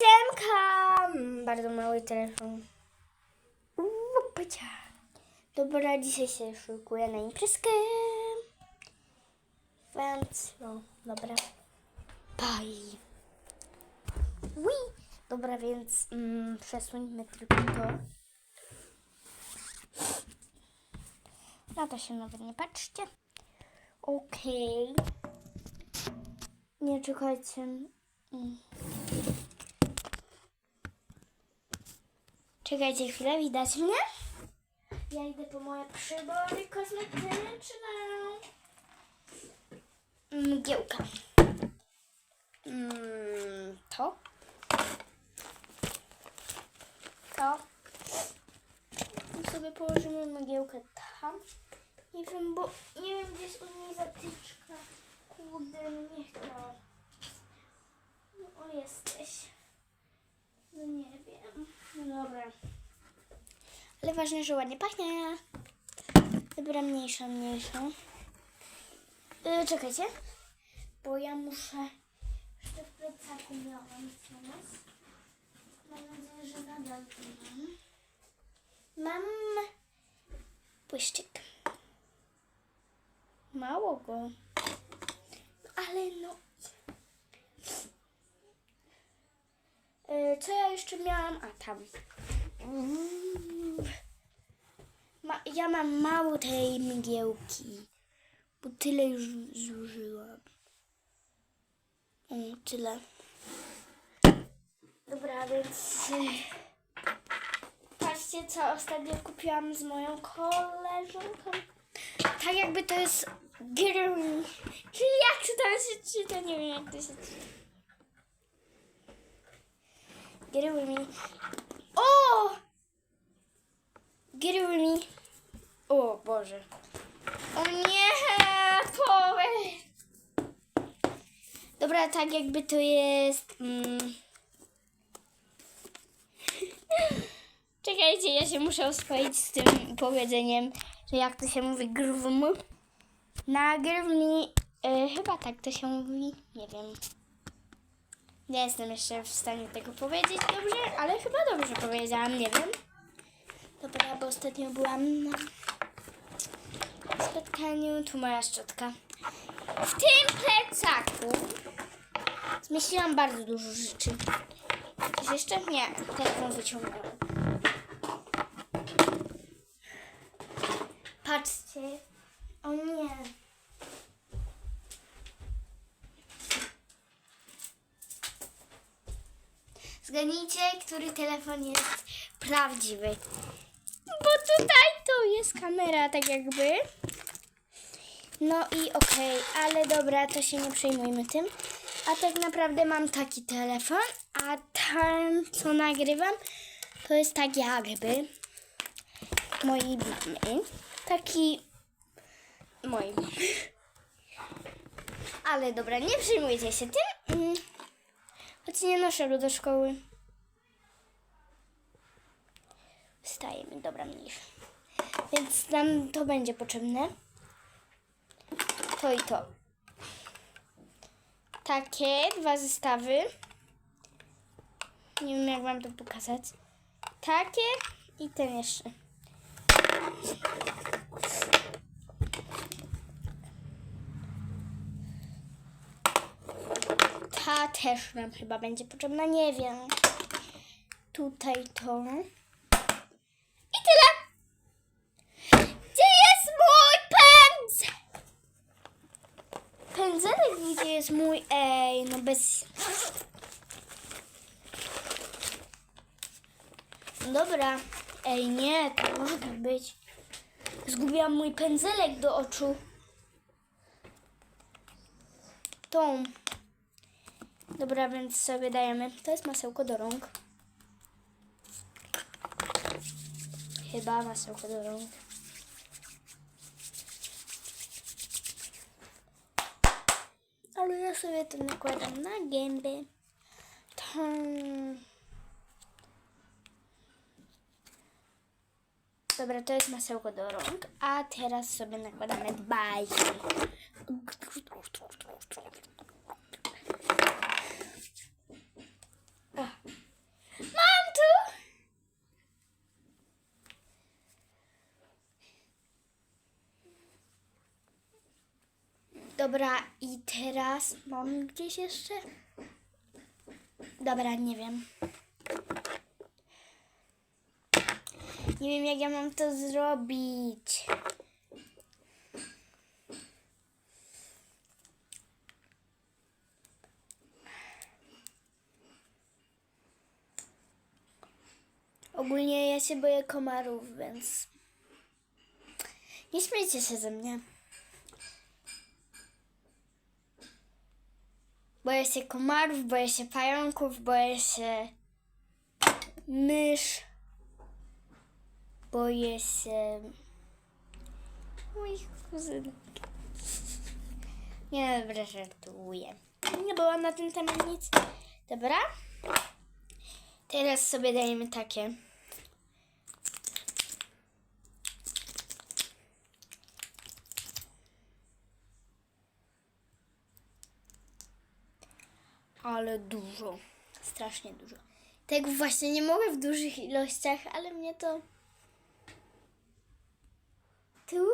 Siemka! Bardzo mały telefon. Łupacia. Dobra, dzisiaj się szykuję na imprezkę. Więc, no, dobra. Bye. Ui. Dobra, więc mm, przesuńmy tylko to. Na to się nawet nie patrzcie. Okej. Nie czekajcie. Mm. Czekajcie chwilę, widać mnie? Ja idę po moje przybory kosmetyczne. Mgiełka. Mm, to? To? I sobie położymy mgiełkę tam. Nie wiem, bo nie wiem, gdzie jest u niej zatyczka. Kurde, no niech to. No, o, jesteś. No nie wiem. No dobra. Ale ważne, że ładnie pachnie. Dobra, mniejsza, mniejsza. Yy, czekajcie. Bo ja muszę... Jeszcze w plecaku miałam. Mam nadzieję, że nadal to mam. Mam błyszczyk. Mało go. Ale no... Yy, co ja jeszcze miałam? A tam. Ma, ja mam mało tej mgiełki, bo tyle już zużyłam. O, tyle. Dobra, więc y, patrzcie, co ostatnio kupiłam z moją koleżanką. Tak jakby to jest girl. Czy jak to tam się czyta? Nie wiem, jak to się czyta. Me. O! With me. O Boże. O nie! Połowę. Dobra, tak jakby to jest... Mm. Czekajcie, ja się muszę oswoić z tym powiedzeniem, że jak to się mówi grwm. Na grwmi... Y, chyba tak to się mówi. Nie wiem. Nie jestem jeszcze w stanie tego powiedzieć dobrze, ale chyba dobrze powiedziałam, nie wiem. Dobra, bo ostatnio byłam na spotkaniu. Tu moja szczotka. W tym plecaku zmieściłam bardzo dużo rzeczy. Coś jeszcze? Nie, telefon wyciągam. Patrzcie. O nie. Zgadnijcie, który telefon jest prawdziwy. Bo tutaj to jest kamera, tak jakby. No i okej, ale dobra, to się nie przejmujmy tym. A tak naprawdę mam taki telefon, a tam, co nagrywam, to jest tak jakby moi mamy. Taki moi mamy. Ale dobra, nie przejmujcie się tym. Choć nie noszę go do szkoły. Wstajemy, dobra, mniejsza. Więc nam to będzie potrzebne. To i to. Takie dwa zestawy. Nie wiem, jak wam to pokazać. Takie i ten jeszcze. Ta też nam chyba będzie potrzebna, nie wiem. Tutaj to. I tyle. Gdzie jest mój pędzel? Pędzelek gdzie jest mój? Ej, no bez... Dobra. Ej, nie, to może tak być. Zgubiłam mój pędzelek do oczu. Tą. Dobra, więc sobie dajemy. To jest masełko do rąk. Chyba masełko do rąk. Ale ja sobie to nakładam na. Tam. Dobra, to jest masełko do rąk. A teraz sobie nakładamy bajki. A, Dobra, i teraz mam gdzieś jeszcze? Dobra, nie wiem. Nie wiem, jak ja mam to zrobić. Ogólnie ja się boję komarów, więc nie śmiejcie się ze mnie. Boję się komarów, boję się pająków, boję się mysz. Boję się moich kuzynek. Nie, dobra, żartuję. Nie było na ten temat nic. Dobra? Teraz sobie dajemy takie. Ale dużo. Strasznie dużo. Tego właśnie nie mogę w dużych ilościach, ale mnie to. Tu?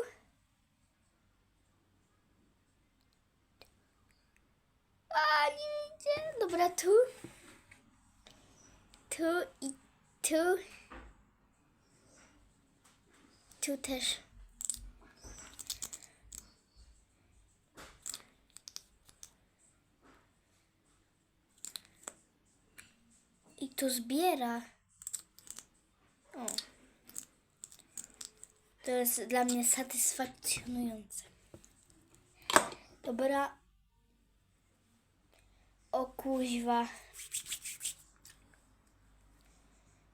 A, nie widzę. Dobra, tu. Tu i tu. Tu też. To zbiera. O. To jest dla mnie satysfakcjonujące. Dobra. O kuźwa.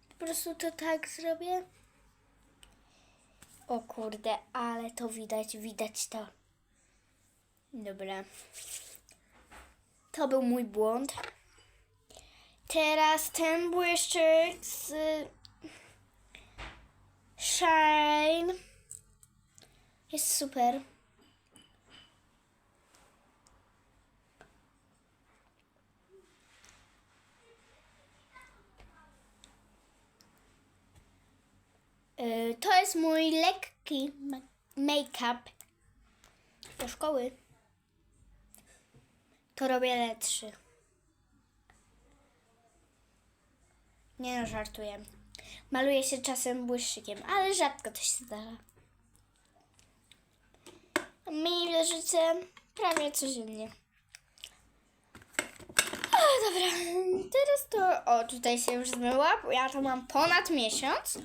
Po prostu to tak zrobię. O kurde, ale to widać, widać to. Dobra. To był mój błąd. Teraz ten błyszczyk z Shine jest super. Y, To jest mój lekki ma- make-up do szkoły. To robię lepszy. Nie no, żartuję. Maluję się czasem błyszczykiem, ale rzadko to się zdarza. Mi wierzycie prawie codziennie. O, dobra, teraz to... O, tutaj się już zmyła, bo ja to mam ponad miesiąc.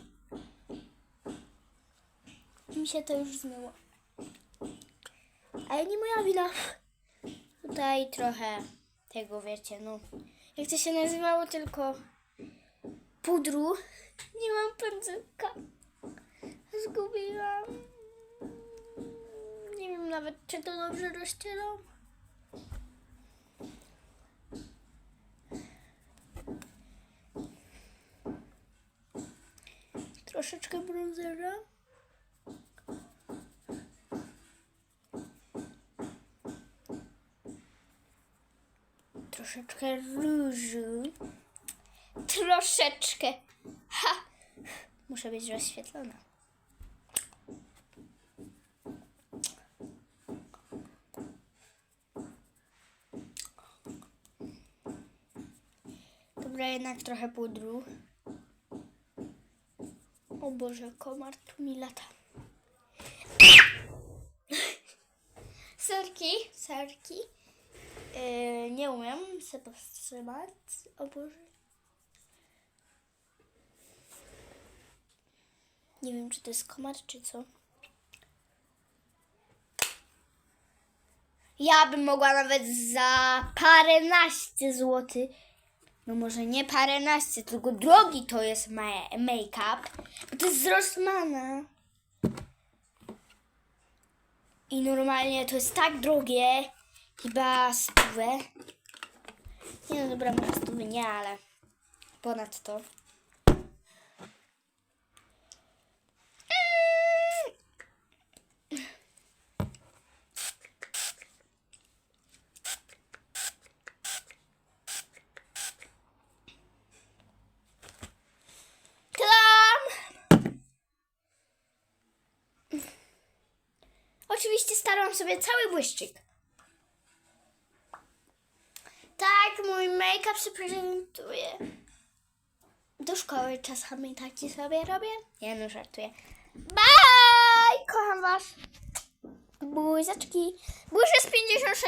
Mi się to już zmyło. Ale nie moja wina. Tutaj trochę tego, wiecie, no. Jak to się nazywało, tylko pudru. Nie mam pędzelka. Zgubiłam. Nie wiem nawet, czy to dobrze rozcieram. Troszeczkę bronzera. Troszeczkę różu. Troszeczkę. Ha! Muszę być rozświetlona. Dobra, jednak trochę pudru. O Boże, komar tu mi lata. Serki, serki. Yy, nie umiem się powstrzymać. O Boże. Nie wiem, czy to jest komar, czy co. Ja bym mogła nawet za paręnaście złotych. No może nie paręnaście, tylko drogi to jest ma- make-up. Bo to jest z Rossmana. I normalnie to jest tak drogie. Chyba stówę. Nie no dobra, może stówy nie, ale ponad to. Oczywiście starłam sobie cały błyszczyk. Tak, mój make-up się prezentuje. Do szkoły czasami taki sobie robię. Ja no żartuję. Bye! Kocham was. Buziaczki. Buzię z 56.